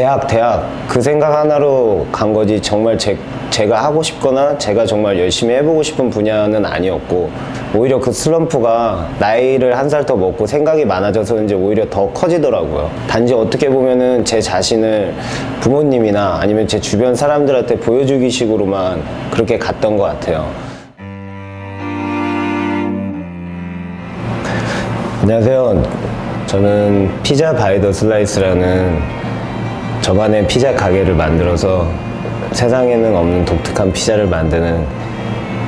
대학 대학. 그 생각 하나로 간 거지. 정말 제, 제가 하고 싶거나 제가 정말 열심히 해보고 싶은 분야는 아니었고 오히려 그 슬럼프가 나이를 한 살 더 먹고 생각이 많아져서인지 오히려 더 커지더라고요. 단지 어떻게 보면은 제 자신을 부모님이나 아니면 제 주변 사람들한테 보여주기 식으로만 그렇게 갔던 것 같아요. 안녕하세요. 저는 피자 바이더 슬라이스라는 저만의 피자 가게를 만들어서 세상에는 없는 독특한 피자를 만드는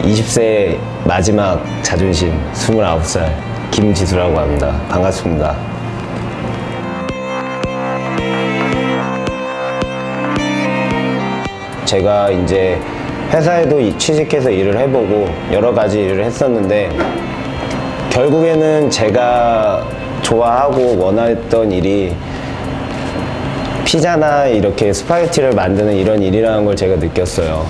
20세 마지막 자존심 29살 김지수라고 합니다. 반갑습니다. 제가 이제 회사에도 취직해서 일을 해보고 여러 가지 일을 했었는데 결국에는 제가 좋아하고 원했던 일이 피자나 이렇게 스파게티를 만드는 이런 일이라는 걸 제가 느꼈어요.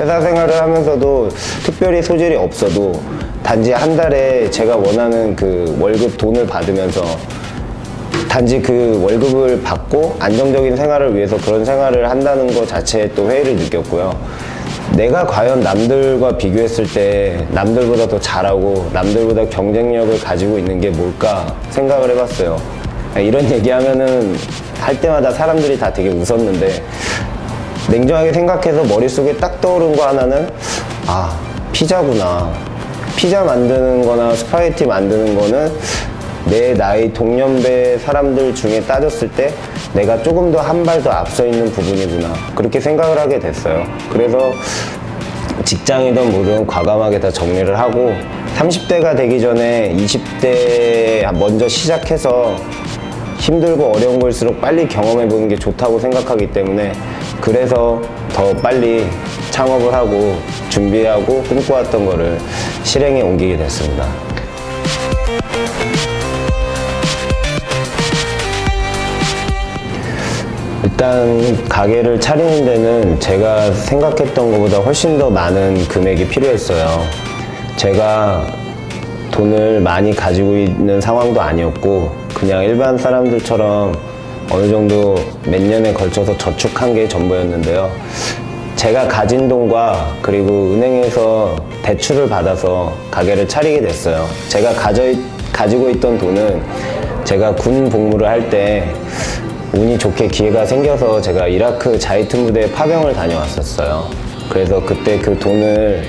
회사 생활을 하면서도 특별히 소질이 없어도 단지 한 달에 제가 원하는 그 월급 돈을 받으면서 단지 그 월급을 받고 안정적인 생활을 위해서 그런 생활을 한다는 것 자체에 또 회의를 느꼈고요. 내가 과연 남들과 비교했을 때 남들보다 더 잘하고 남들보다 경쟁력을 가지고 있는 게 뭘까 생각을 해봤어요. 이런 얘기하면은 할 때마다 사람들이 다 되게 웃었는데 냉정하게 생각해서 머릿속에 딱 떠오른 거 하나는 아 피자구나. 피자 만드는 거나 스파게티 만드는 거는 내 나이 동년배 사람들 중에 따졌을 때 내가 조금 더 한 발 더 앞서 있는 부분이구나. 그렇게 생각을 하게 됐어요. 그래서 직장이든 뭐든 과감하게 다 정리를 하고 30대가 되기 전에 20대 먼저 시작해서 힘들고 어려운 걸수록 빨리 경험해 보는 게 좋다고 생각하기 때문에 그래서 더 빨리 창업을 하고 준비하고 꿈꿔왔던 거를 실행에 옮기게 됐습니다. 일단 가게를 차리는 데는 제가 생각했던 것보다 훨씬 더 많은 금액이 필요했어요. 제가 돈을 많이 가지고 있는 상황도 아니었고 그냥 일반 사람들처럼 어느 정도 몇 년에 걸쳐서 저축한 게 전부였는데요. 제가 가진 돈과 그리고 은행에서 대출을 받아서 가게를 차리게 됐어요. 제가 가져, 가지고 있던 돈은 제가 군 복무를 할 때 운이 좋게 기회가 생겨서 제가 이라크 자이트 무대에 파병을 다녀왔었어요. 그래서 그때 그 돈을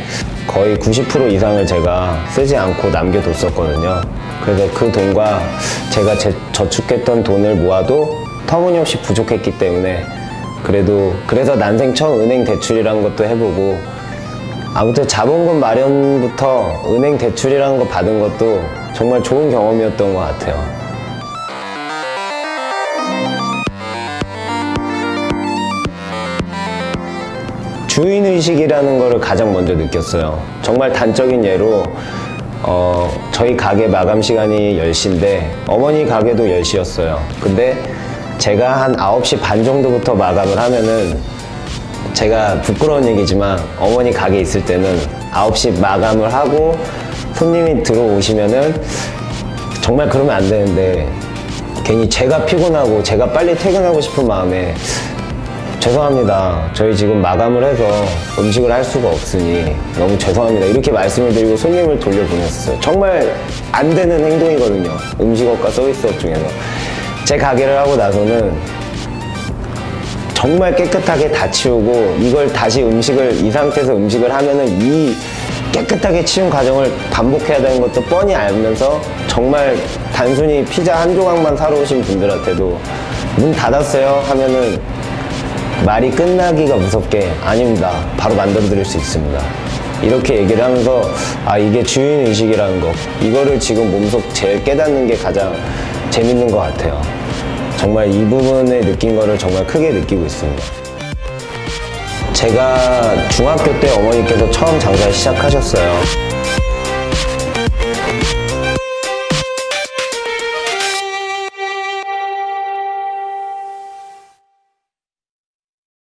거의 90% 이상을 제가 쓰지 않고 남겨뒀었거든요. 그래서 그 돈과 제가 제, 저축했던 돈을 모아도 터무니없이 부족했기 때문에 그래도 그래서 난생 처음 은행 대출이라는 것도 해보고 아무튼 자본금 마련부터 은행 대출이라는 거 받은 것도 정말 좋은 경험이었던 것 같아요. 주인의식이라는 것을 가장 먼저 느꼈어요. 정말 단적인 예로 어, 저희 가게 마감 시간이 10시인데 어머니 가게도 10시였어요. 근데 제가 한 9시 반 정도부터 마감을 하면은 제가 부끄러운 얘기지만 어머니 가게 있을 때는 9시 마감을 하고 손님이 들어오시면은 정말 그러면 안 되는데 괜히 제가 피곤하고 제가 빨리 퇴근하고 싶은 마음에 죄송합니다. 저희 지금 마감을 해서 음식을 할 수가 없으니 너무 죄송합니다. 이렇게 말씀을 드리고 손님을 돌려보냈어요. 정말 안 되는 행동이거든요. 음식업과 서비스업 중에서. 제 가게를 하고 나서는 정말 깨끗하게 다 치우고 이걸 다시 음식을 이 상태에서 음식을 하면은 이 깨끗하게 치운 과정을 반복해야 되는 것도 뻔히 알면서 정말 단순히 피자 한 조각만 사러 오신 분들한테도 문 닫았어요 하면은 말이 끝나기가 무섭게 아닙니다. 바로 만들어 드릴 수 있습니다. 이렇게 얘기를 하면서 아 이게 주인의식이라는 거 이거를 지금 몸속 제일 깨닫는 게 가장 재밌는 것 같아요. 정말 이 부분에 느낀 거를 정말 크게 느끼고 있습니다. 제가 중학교 때 어머니께서 처음 장사 시작하셨어요.